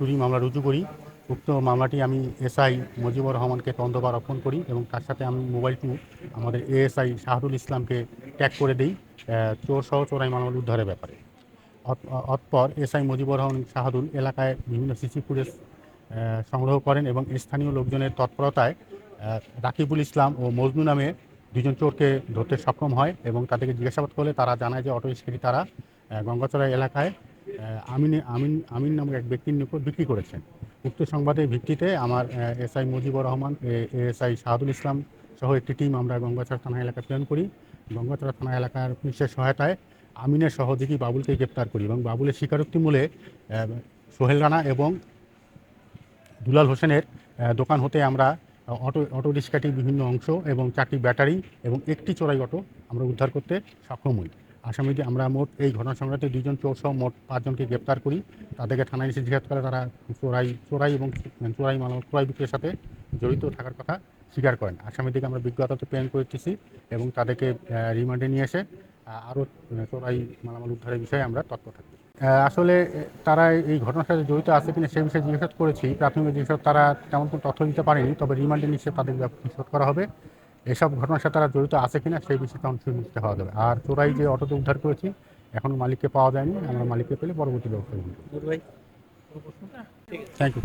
চুরি মামলা রুজু করি। উক্ত মামলাটি আমি এসআই মুজিবুর রহমানকে তন্দবার অর্পণ করি এবং তার সাথে আমি মোবাইলটি আমাদের এএসআই শাহরুল ইসলামকে ট্যাগ করে দিই চোর সহ চোরাই মালামাল উদ্ধারের ব্যাপারে। অত- অতঃপর এসআই মুজিবুর রহমান শাহাদুল এলাকায় বিভিন্ন সিসি ফুটেজ সংগ্রহ করেন এবং স্থানীয় লোকজনের তৎপরতায় রাকিবুল ইসলাম ও মজনু নামে দুজন চোরকে ধরতে সক্ষম হয় এবং তাদেরকে জিজ্ঞাসাবাদ করলে তারা জানায় যে অটো রিক্সাটি তারা গঙ্গাচড়া এলাকায় আমিন আমিন আমিন নামক এক ব্যক্তির নিকট বিক্রি করেছেন। উক্ত সংবাদের ভিত্তিতে আমার এসআই মুজিবুর রহমান এসআই শাহাদুল ইসলাম সহ একটি টিম আমরা গঙ্গাচড়া থানা এলাকায় প্রেরণ করি। গঙ্গাচড়া থানা এলাকার পুলিশের সহায়তায় আমিনের সহযোগী বাবুলকে গ্রেপ্তার করি এবং বাবুলের স্বীকারোক্তি মূলে সোহেল রানা এবং দুলাল হোসেনের দোকান হতে আমরা অটো অটো রিক্সাটির বিভিন্ন অংশ এবং চারটি ব্যাটারি এবং একটি চোরাই অটো আমরা উদ্ধার করতে সক্ষম হই। আসামিদের আমরা মোট এই ঘটনা সংক্রান্তে দুজন চোর সহ মোট পাঁচজনকে গ্রেপ্তার করি। তাদেরকে থানায় এসে জিজ্ঞাসা করে তারা চোরাই চোরাই এবং চোরাই মাল ক্রয় বিক্রির সাথে জড়িত থাকার কথা স্বীকার করেন। আসামিদেরকে আমরা বিজ্ঞতাতে প্রেরণ করতেছি এবং তাদেরকে রিমান্ডে নিয়ে এসে আরও চোরাই মালামাল উদ্ধারের বিষয়ে আমরা তৎপর থাকি আসলে তারা এই ঘটনার সাথে জড়িত আছে কিনা সেই বিষয়ে জিজ্ঞাসা করেছি। প্রাথমিক জিজ্ঞাসা তারা তেমন কোনো তথ্য দিতে পারেনি, তবে রিমান্ডে নিশ্চয় তাদের নিষেধ করা হবে। এসব ঘটনার সাথে তারা জড়িত আছে কিনা সেই বিষয়ে তখন সুনিশ্চিত হওয়া যাবে। আর চোরাই যে অটোতে উদ্ধার করেছি এখন মালিককে পাওয়া যায়নি। আমরা মালিককে পেলে পরবর্তী ব্যবস্থা নেব। Thank you